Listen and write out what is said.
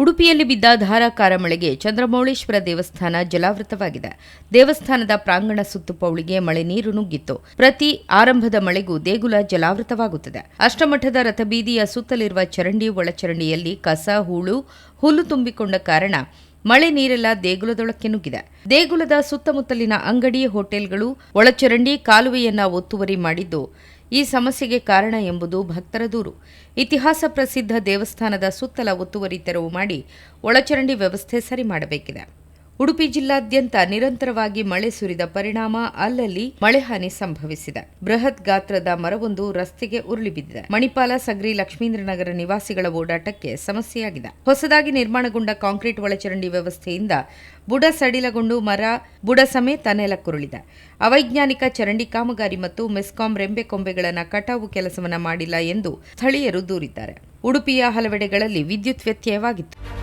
ಉಡುಪಿಯಲ್ಲಿ ಬಿದ್ದ ಧಾರಾಕಾರ ಮಳೆಗೆ ಚಂದ್ರಮೌಳೇಶ್ವರ ದೇವಸ್ಥಾನ ಜಲಾವೃತವಾಗಿದೆ. ದೇವಸ್ಥಾನದ ಪ್ರಾಂಗಣ ಸುತ್ತುಪೌಳಿಗೆ ಮಳೆ ನೀರು ನುಗ್ಗಿತ್ತು. ಪ್ರತಿ ಆರಂಭದ ಮಳೆಗೂ ದೇಗುಲ ಜಲಾವೃತವಾಗುತ್ತದೆ. ಅಷ್ಟಮಠದ ರಥಬೀದಿಯ ಸುತ್ತಲಿರುವ ಚರಂಡಿ ಒಳಚರಂಡಿಯಲ್ಲಿ ಕಸ, ಹೂಳು, ಹುಲ್ಲು ತುಂಬಿಕೊಂಡ ಕಾರಣ ಮಳೆ ನೀರೆಲ್ಲ ದೇಗುಲದೊಳಕ್ಕೆ ನುಗ್ಗಿದೆ. ದೇಗುಲದ ಸುತ್ತಮುತ್ತಲಿನ ಅಂಗಡಿ, ಹೋಟೆಲ್ಗಳು, ಒಳಚರಂಡಿ, ಕಾಲುವೆಯನ್ನ ಒತ್ತುವರಿ ಮಾಡಿದ್ದು ಈ ಸಮಸ್ಯೆಗೆ ಕಾರಣ ಎಂಬುದು ಭಕ್ತರ ದೂರು. ಇತಿಹಾಸ ಪ್ರಸಿದ್ಧ ದೇವಸ್ಥಾನದ ಸುತ್ತಲ ಒತ್ತುವರಿ ತೆರವು ಮಾಡಿ ಒಳಚರಂಡಿ ವ್ಯವಸ್ಥೆ ಸರಿ ಮಾಡಬೇಕಿದೆ. ಉಡುಪಿ ಜಿಲ್ಲಾದ್ಯಂತ ನಿರಂತರವಾಗಿ ಮಳೆ ಸುರಿದ ಪರಿಣಾಮ ಅಲ್ಲಲ್ಲಿ ಮಳೆಹಾನಿ ಸಂಭವಿಸಿದೆ. ಬೃಹತ್ ಗಾತ್ರದ ಮರವೊಂದು ರಸ್ತೆಗೆ ಉರುಳಿ ಬಿದ್ದಿದೆ. ಮಣಿಪಾಲ, ಸಗ್ರಿ, ಲಕ್ಷ್ಮೀಂದ್ರನಗರ ನಿವಾಸಿಗಳ ಓಡಾಟಕ್ಕೆ ಸಮಸ್ಯೆಯಾಗಿದೆ. ಹೊಸದಾಗಿ ನಿರ್ಮಾಣಗೊಂಡ ಕಾಂಕ್ರೀಟ್ ಒಳಚರಂಡಿ ವ್ಯವಸ್ಥೆಯಿಂದ ಬುಡ ಸಡಿಲಗೊಂಡು ಮರ, ಬುಡ ಸಮೇತ ನೆಲಕ್ಕುರುಳಿದೆ. ಅವೈಜ್ಞಾನಿಕ ಚರಂಡಿ ಕಾಮಗಾರಿ ಮತ್ತು ಮೆಸ್ಕಾಂ ರೆಂಬೆ ಕೊಂಬೆಗಳನ್ನು ಕಟಾವು ಕೆಲಸವನ್ನ ಮಾಡಿಲ್ಲ ಎಂದು ಸ್ಥಳೀಯರು ದೂರಿದ್ದಾರೆ. ಉಡುಪಿಯ ಹಲವೆಡೆಗಳಲ್ಲಿ ವಿದ್ಯುತ್ ವ್ಯತ್ಯಯವಾಗಿತ್ತು.